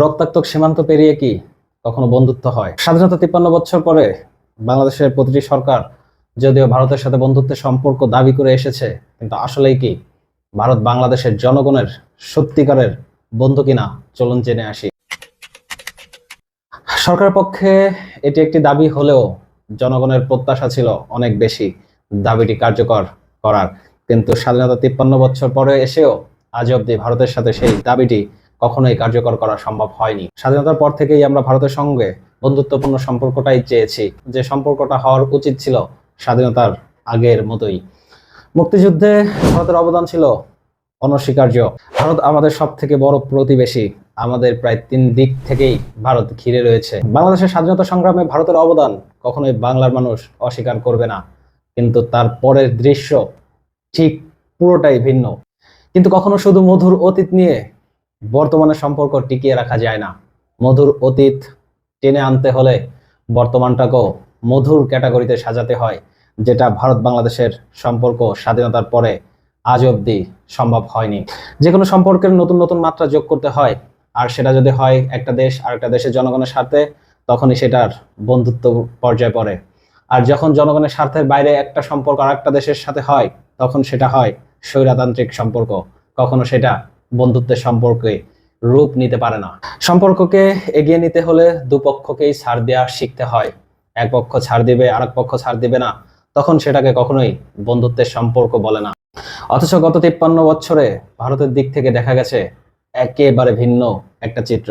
রক্তাক্ত সীমান্ত পেরিয়ে কি কখনো বন্ধুত্ব হয়? স্বাধীনতা তিপ্পান্ন বছর পরে বাংলাদেশের প্রতিটি সরকার যদিও ভারতের সাথে বন্ধুত্বের সম্পর্ক দাবি করে এসেছে, কিন্তু আসলেই কি ভারত বাংলাদেশের জনগণের সত্যিকারের বন্ধু কিনা চলুন জেনে আসি। সরকার পক্ষে এটি একটি দাবি হলেও জনগণের প্রত্যাশা ছিল অনেক বেশি দাবিটি কার্যকর করার। কিন্তু স্বাধীনতা তিপ্পান্ন বছর পরে এসেও আজ অবধি ভারতের সাথে সেই দাবিটি কখনোই কার্যকর করা সম্ভব হয়নি। স্বাধীনতার পর থেকেই আমরা ভারতের সঙ্গে বন্ধুত্বপূর্ণ সম্পর্কটাই চেয়েছি। যে সম্পর্কটা হওয়ার উচিত ছিল স্বাধীনতার আগের মতোই। মুক্তিযুদ্ধে ভারতের অবদান ছিল অনস্বীকার্য। ভারত আমাদের সব থেকে বড় প্রতিবেশী। আমাদের প্রায় তিন দিক থেকেই ভারত ঘিরে রয়েছে। বাংলাদেশের স্বাধীনতা সংগ্রামে ভারতের অবদান কখনোই বাংলার মানুষ অস্বীকার করবে না। কিন্তু তার পরের দৃশ্য ঠিক পুরোটাই ভিন্ন। কিন্তু কখনো শুধু মধুর অতীত নিয়ে বর্তমানের সম্পর্ক টিকিয়ে রাখা যায় না। মধুর অতীত টেনে আনতে হলে বর্তমানটাকেও মধুর ক্যাটাগরিতে সাজাতে হয়, যেটা ভারত বাংলাদেশের সম্পর্ক স্বাধীনতার পরে আজ অবধি সম্ভব হয়নি। যে কোনো সম্পর্কের নতুন নতুন মাত্রা যোগ করতে হয়, আর সেটা যদি হয় একটা দেশ আর একটা দেশের জনগণের স্বার্থে, তখনই সেটার বন্ধুত্ব পর্যায়ে পড়ে। আর যখন জনগণের স্বার্থের বাইরে একটা সম্পর্ক আর একটা দেশের সাথে হয়, তখন সেটা হয় স্বৈরাতান্ত্রিক সম্পর্ক। কখনো সেটা বন্ধুত্বের সম্পর্কে রূপ নিতে পারে না। সম্পর্ককে এগিয়ে নিতে হলে দুপক্ষকেই ছাড় দেওয়া শিখতে হয়। এক পক্ষ ছাড় দিবে আর পক্ষ ছাড় দিবে না, তখন সেটাকে কখনোই বন্ধুত্বের সম্পর্ক বলে না। অথচ গত তিপ্পান্ন বছরে ভারতের দিক থেকে দেখা গেছে একেবারে ভিন্ন একটা চিত্র।